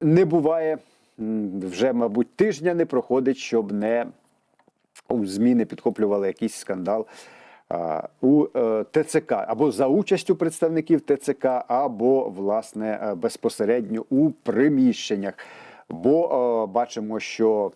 не буває вже, мабуть, тижня не проходить, щоб не у ЗМІ не підхоплювали якийсь скандал у е, ТЦК або за участю представників ТЦК, або власне е, безпосередньо у приміщеннях. Бо е, бачимо, що.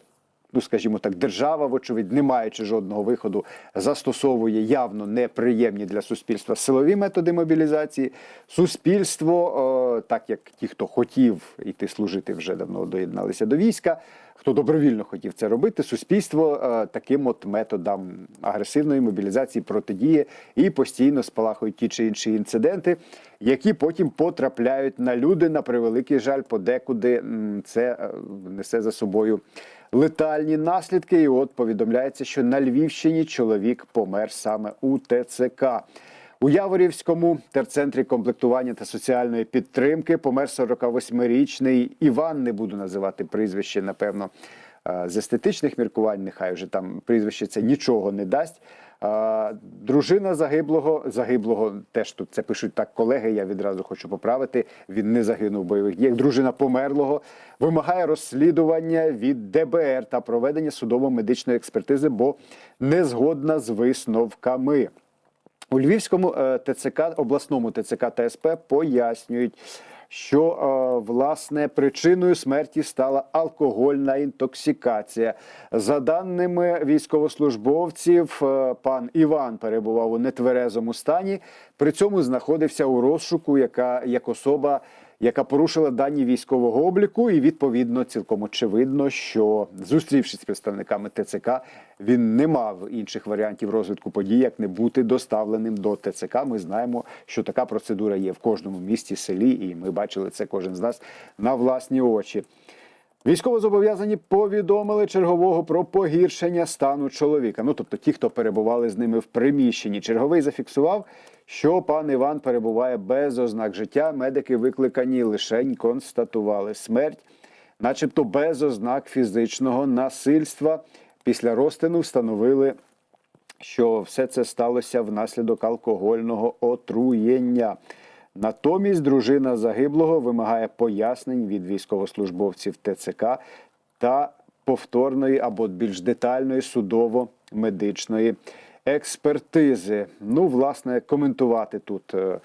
Ну, скажімо так, держава, вочевидь, не маючи жодного виходу, застосовує явно неприємні для суспільства силові методи мобілізації. Суспільство, так як ті, хто хотів іти служити, вже давно доєдналися до війська, хто добровільно хотів це робити, суспільство таким от методам агресивної мобілізації протидіє і постійно спалахують ті чи інші інциденти, які потім потрапляють на люди. На превеликий жаль, подекуди це е, несе за собою летальні наслідки. І от повідомляється, що на Львівщині чоловік помер саме у ТЦК. У Яворівському терцентрі комплектування та соціальної підтримки помер 48-річний Іван. Не буду називати прізвище, напевно, е, з естетичних міркувань. Нехай вже там прізвище це нічого не дасть. Дружина загиблого, загиблого теж тут це пишуть так колеги. Я відразу хочу поправити. Він не загинув в бойових діях. Дружина померлого вимагає розслідування від ДБР та проведення судово-медичної експертизи, бо не згодна з висновками. У Львівському е, ТЦК, обласному ТЦК та СП пояснюють, що е, власне причиною смерті стала алкогольна інтоксикація. За даними військовослужбовців, е, пан Іван перебував у нетверезому стані. При цьому знаходився у розшуку, яка як особа. Яка порушила дані військового обліку, і відповідно цілком очевидно, що зустрівшись з представниками ТЦК, він не мав інших варіантів розвитку подій, як не бути доставленим до ТЦК. Ми знаємо, що така процедура є в кожному місті, селі, і ми бачили це кожен з нас на власні очі. Військовозобов'язані повідомили чергового про погіршення стану чоловіка. Ну тобто, ті, хто перебували з ними в приміщенні. Черговий зафіксував, що пан Іван перебуває без ознак життя. Медики викликані лишень констатували смерть, начебто без ознак фізичного насильства. Після розтину встановили, що все це сталося внаслідок алкогольного отруєння. Натомість дружина загиблого вимагає пояснень від військовослужбовців ТЦК та повторної або більш детальної судово-медичної експертизи. Ну, власне, коментувати тут е,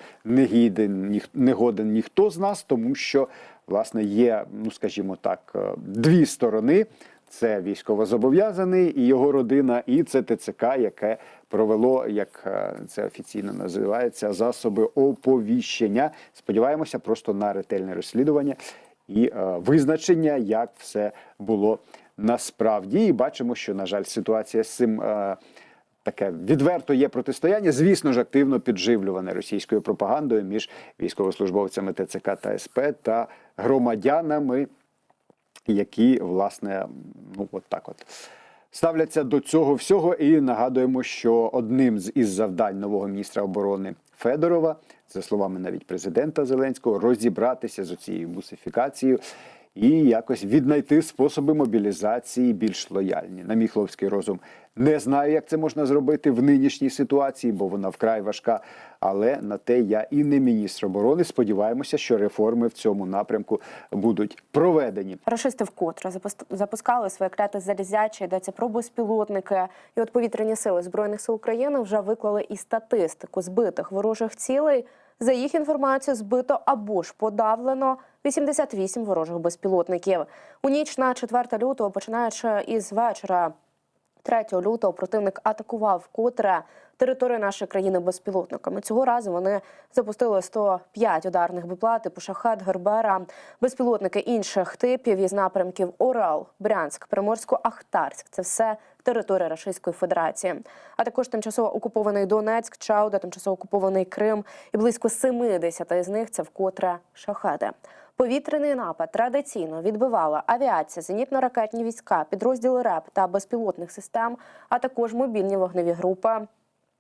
не годен ніхто з нас, тому що власне є, ну скажімо так, е, дві сторони. Це військовозобов'язаний і його родина, і це ТЦК, яке провело, як е, це офіційно називається, засоби оповіщення. Сподіваємося, просто на ретельне розслідування і е, визначення, як все було насправді. І бачимо, що на жаль, ситуація з цим. е, Таке відверто є протистояння, звісно ж, активно підживлюване російською пропагандою між військовослужбовцями ТЦК та СП та громадянами які власне ну от так от ставляться до цього всього. І нагадуємо, що одним з із завдань нового міністра оборони Федорова, за словами навіть президента Зеленського, розібратися з цією мусифікацією. І якось віднайти способи мобілізації більш лояльні. На мій хлопський розум не знаю, як це можна зробити в нинішній ситуації, бо вона вкрай важка. Але на те я і не міністр оборони. Сподіваємося, що реформи в цьому напрямку будуть проведені. Рашисти вкотре запус- запускали своє кляте залізяче, йдеться про безпілотники. І от повітряні сили Збройних сил України вже виклали і статистику збитих ворожих цілей. За їх інформацією, збито або ж подавлено 88 ворожих безпілотників. У ніч на 4 лютого, починаючи із вечора 3 лютого противник атакував вкотре територію нашої країни безпілотниками. Цього разу вони запустили 105 ударних БПЛА типу Шахет, Гербера, безпілотники інших типів із напрямків Орел, Брянськ, Приморсько-Ахтарськ. Це все територія Російської Федерації. А також тимчасово окупований Донецьк, Чауда, тимчасово окупований Крим і близько 70 із них це вкотре шахеди. Повітряний напад традиційно відбивала авіація, зенітно-ракетні війська, підрозділи РЕП та безпілотних систем, а також мобільні вогневі групи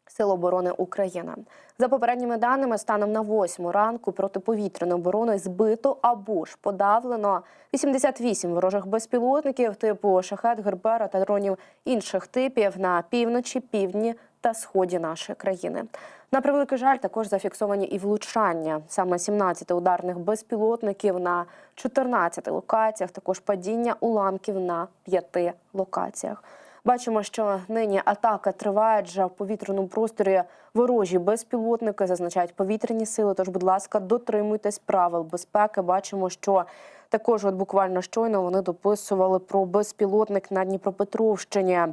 Сил оборони України. За попередніми даними, станом на 8 ранку протиповітряною обороною збито або ж подавлено 88 ворожих безпілотників типу шахет, гербера та дронів інших типів на півночі, півдні та сході нашої країни. На превеликий жаль, також зафіксовані і влучання. Саме 17 ударних безпілотників на 14 локаціях, також падіння уламків на 5 локаціях. Бачимо, що нині атака триває, адже в повітряному просторі ворожі безпілотники зазначають повітряні сили. Тож, будь ласка, дотримуйтесь правил безпеки. Бачимо, що також, от буквально щойно, вони дописували про безпілотник на Дніпропетровщині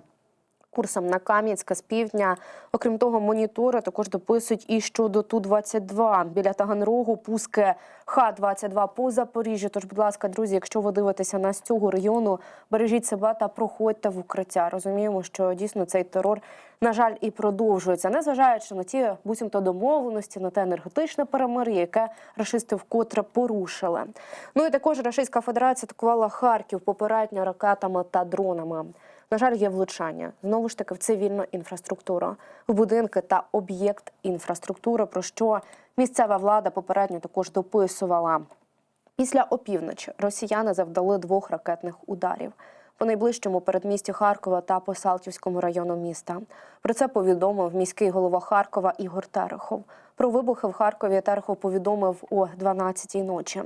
курсом на Кам'янська з півдня. Окрім того, монітори також дописують і щодо Ту-22 біля Таганрогу, пуски Х-22 по Запоріжжю. Тож, будь ласка, друзі, якщо ви дивитеся нас з цього району, бережіть себе та проходьте в укриття. Розуміємо, що дійсно цей терор, на жаль, і продовжується, незважаючи на ті буцімто домовленості, на те енергетичне перемир'я, яке рашисти вкотре порушили. Ну і також Російська Федерація атакувала Харків попередньо ракетами та дронами. На жаль, є влучання знову ж таки в цивільну інфраструктуру, в будинки та об'єкт інфраструктури, про що місцева влада попередньо також дописувала. Після опівночі росіяни завдали двох ракетних ударів по найближчому передмісті Харкова та по Салтівському району міста. Про це повідомив міський голова Харкова Ігор Терехов. Про вибухи в Харкові Терехов повідомив о 12-й ночі.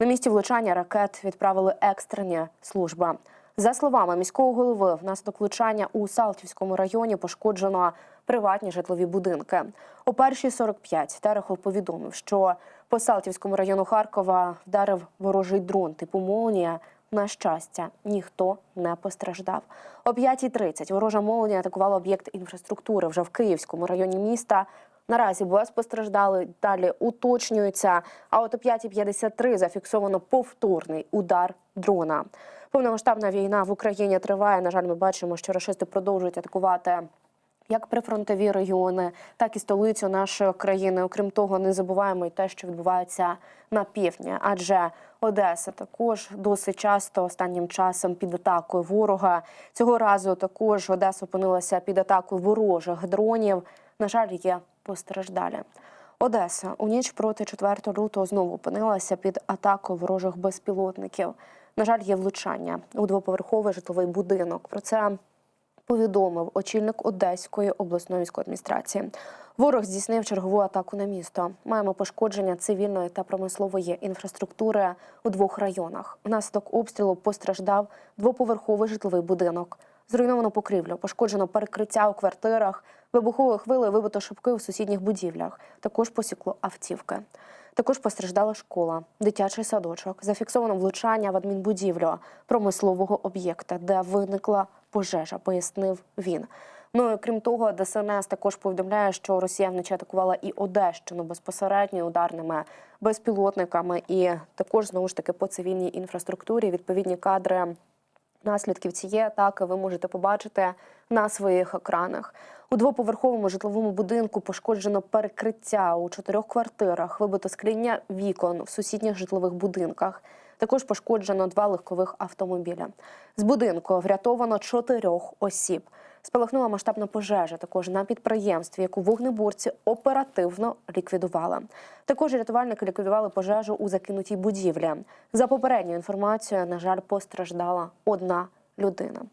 На місці влучання ракет відправили екстрені служби. За словами міського голови, внаслідок влучання у Салтівському районі пошкоджено приватні житлові будинки. О 1.45 Терехов повідомив, що по Салтівському району Харкова вдарив ворожий дрон типу «Молнія». На щастя, ніхто не постраждав. О 5.30 ворожа молнія атакувала об'єкт інфраструктури вже в Київському районі міста. Наразі без постраждали. Далі уточнюється. А от о 5.53 зафіксовано повторний удар дрона. Повномасштабна війна в Україні триває. На жаль, ми бачимо, що рашисти продовжують атакувати. Як прифронтові регіони, так і столицю нашої країни. Окрім того, не забуваємо й те, що відбувається на півдні, адже Одеса також досить часто останнім часом під атакою ворога. Цього разу також Одеса опинилася під атакою ворожих дронів. На жаль, є постраждалі. Одеса у ніч проти 4 лютого знову опинилася під атакою ворожих безпілотників. На жаль, є влучання у двоповерховий житловий будинок. Про це повідомив очільник Одеської обласної військової адміністрації. Ворог здійснив чергову атаку на місто. Маємо пошкодження цивільної та промислової інфраструктури у двох районах. Внаслідок обстрілу постраждав двоповерховий житловий будинок. Зруйновано покрівлю, пошкоджено перекриття у квартирах, вибуховою хвилею вибито шибки у сусідніх будівлях. Також посікло автівки. Також постраждала школа, дитячий садочок. Зафіксовано влучання в адмінбудівлю промислового об'єкта, де виникла пожежа, пояснив він. Ну і крім того, ДСНС також повідомляє, що Росія вночі атакувала і Одещину безпосередньо ударними безпілотниками, і також знову ж таки по цивільній інфраструктурі відповідні кадри наслідків цієї атаки ви можете побачити на своїх екранах. У двоповерховому житловому будинку пошкоджено перекриття у чотирьох квартирах, вибито скління вікон в сусідніх житлових будинках. Також пошкоджено два легкових автомобіля. З будинку врятовано чотирьох осіб. Спалахнула масштабна пожежа також на підприємстві, яку вогнеборці оперативно ліквідували. Також рятувальники ліквідували пожежу у закинутій будівлі. За попередньою інформацією, на жаль, постраждала одна людина.